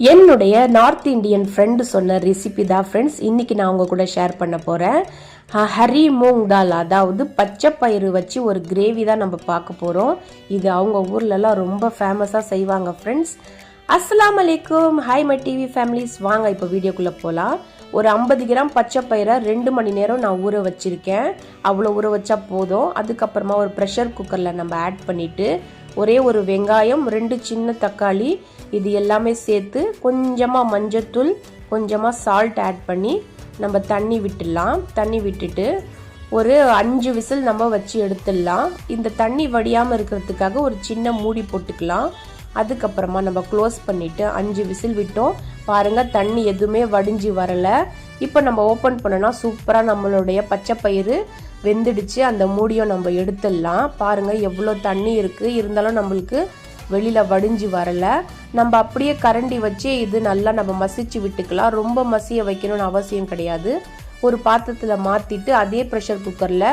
என்னுடைய North Indian friend சொன்ன recipe தான் ஃப்ரெண்ட்ஸ் இன்றைக்கி நான் உங்கள் கூட ஷேர் பண்ண போகிறேன் ஹரி மூங் தால் அதாவது பச்சை பயிறு வச்சு ஒரு கிரேவி தான் நம்ம பார்க்க போகிறோம் இது அவங்க ஊர்லலாம் ரொம்ப ஃபேமஸாக செய்வாங்க ஃப்ரெண்ட்ஸ் அஸ்லாம் அலைக்கும். ஹாய் மை டிவி ஃபேமிலிஸ் வாங்க இப்போ வீடியோக்குள்ளே போகலாம் ஒரு ஐம்பது கிராம் பச்சை பயிரை ரெண்டு மணி நேரம் நான் ஊற வச்சுருக்கேன். அவ்வளோ ஊற வச்சா போதும். அதுக்கப்புறமா ஒரு ப்ரெஷர் குக்கரில் நம்ம ஆட் பண்ணிவிட்டு ஒரே ஒரு வெங்காயம் ரெண்டு சின்ன தக்காளி இது எல்லாமே சேர்த்து கொஞ்சமாக மஞ்சத்தூள் கொஞ்சமாக சால்ட் ஆட் பண்ணி நம்ம தண்ணி விட்டுடலாம். தண்ணி விட்டுட்டு ஒரு அஞ்சு விசில் நம்ம வச்சு எடுத்துடலாம். இந்த தண்ணி வடியாமல் இருக்கிறதுக்காக ஒரு சின்ன மூடி போட்டுக்கலாம். அதுக்கப்புறமா நம்ம க்ளோஸ் பண்ணிவிட்டு அஞ்சு விசில் விட்டோம். பாருங்கள் தண்ணி எதுவுமே வடிஞ்சு வரலை. இப்போ நம்ம ஓப்பன் பண்ணோன்னா சூப்பராக நம்மளுடைய பச்சை பயிறு வெந்துடுச்சு. அந்த மூடியும் நம்ம எடுத்துடலாம். பாருங்கள் எவ்வளோ தண்ணி இருக்குது இருந்தாலும் நம்மளுக்கு வெளியில் வடிஞ்சு வரலை. நம்ம அப்படியே கரண்டி வச்சு இது நல்லா நம்ம மசிச்சு விட்டுக்கலாம். ரொம்ப மசிய வைக்கணும்னு அவசியம் கிடையாது. ஒரு பாத்திரத்தில் மாற்றிட்டு அதே ப்ரெஷர் குக்கரில்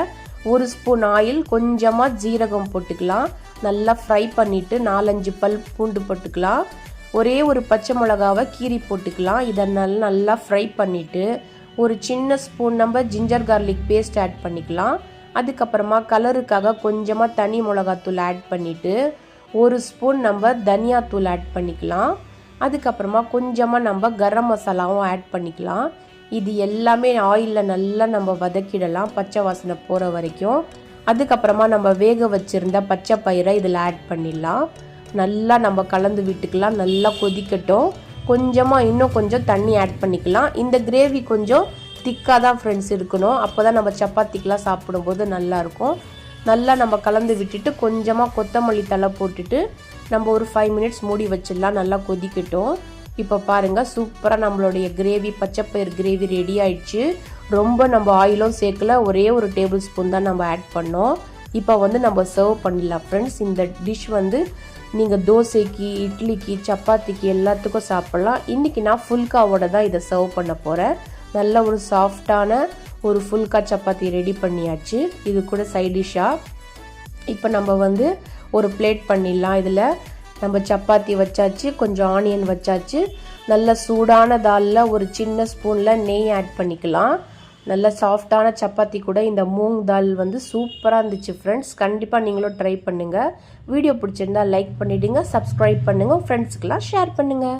ஒரு ஸ்பூன் ஆயில் கொஞ்சமாக ஜீரகம் போட்டுக்கலாம். நல்லா ஃப்ரை பண்ணிட்டு நாலஞ்சு பல் பூண்டு போட்டுக்கலாம். ஒரே ஒரு பச்சை மிளகாவை கீரி போட்டுக்கலாம். இதை நல்லா நல்லா ஃப்ரை பண்ணிவிட்டு ஒரு சின்ன ஸ்பூன் நம்ம ஜிஞ்சர் கார்லிக் பேஸ்ட் ஆட் பண்ணிக்கலாம். அதுக்கப்புறமா கலருக்காக கொஞ்சமாக தனி மிளகாத்தூள் ஆட் பண்ணிவிட்டு ஒரு ஸ்பூன் நம்ம தனியாத்தூள் ஆட் பண்ணிக்கலாம். அதுக்கப்புறமா கொஞ்சமாக நம்ம கரம் மசாலாவும் ஆட் பண்ணிக்கலாம். இது எல்லாமே ஆயிலில் நல்லா நம்ம வதக்கிடலாம் பச்சை வாசனை போகிற வரைக்கும். அதுக்கப்புறமா நம்ம வேக வச்சுருந்த பச்சை பயிரை இதில் ஆட் பண்ணிடலாம். நல்லா நம்ம கலந்து விட்டுக்கலாம் நல்லா கொதிக்கட்டும். கொஞ்சமாக இன்னும் கொஞ்சம் தண்ணி ஆட் பண்ணிக்கலாம். இந்த கிரேவி கொஞ்சம் திக்காக தான் ஃப்ரெண்ட்ஸ் இருக்கணும். அப்போ தான் நம்ம சப்பாத்திக்கெலாம் சாப்பிடும்போது நல்லாயிருக்கும். நல்லா நம்ம கலந்து விட்டுட்டு கொஞ்சமாக கொத்தமல்லி தலை போட்டுட்டு நம்ம ஒரு ஃபைவ் மினிட்ஸ் மூடி வச்சிடலாம். நல்லா கொதிக்கட்டும். இப்போ பாருங்கள் சூப்பராக நம்மளுடைய கிரேவி பச்சைப்பயிர் கிரேவி ரெடி ஆயிடுச்சு. ரொம்ப நம்ம ஆயிலும் சேர்க்கல. ஒரே ஒரு டேபிள் ஸ்பூன் தான் நம்ம ஆட் பண்ணோம். இப்போ வந்து நம்ம சர்வ் பண்ணிடலாம் ஃப்ரெண்ட்ஸ் இந்த டிஷ் வந்து நீங்கள் தோசைக்கு இட்லிக்கு சப்பாத்திக்கு எல்லாத்துக்கும் சாப்பிட்லாம். இன்றைக்கி நான் ஃபுல்காவோட தான் இதை சர்வ் பண்ண போகிறேன் நல்ல ஒரு சாஃப்டான ஒரு ஃபுல்கா சப்பாத்தி ரெடி பண்ணியாச்சு. இது கூட சைடிஷ்ஷாக இப்போ நம்ம வந்து ஒரு பிளேட் பண்ணிடலாம். இதில் நம்ம சப்பாத்தி வச்சாச்சு கொஞ்சம் ஆனியன் வச்சாச்சு. நல்ல சூடான தாலில் ஒரு சின்ன ஸ்பூனில் நெய் ஆட் பண்ணிக்கலாம். நல்ல சாஃப்டான சப்பாத்தி கூட இந்த மூங் தால் வந்து சூப்பராக இருந்துச்சு ஃப்ரெண்ட்ஸ் கண்டிப்பாக நீங்களும் ட்ரை பண்ணுங்கள் வீடியோ பிடிச்சிருந்தா லைக் பண்ணிவிடுங்க சப்ஸ்கிரைப் பண்ணுங்கள் ஃப்ரெண்ட்ஸுக்கெல்லாம் ஷேர் பண்ணுங்கள்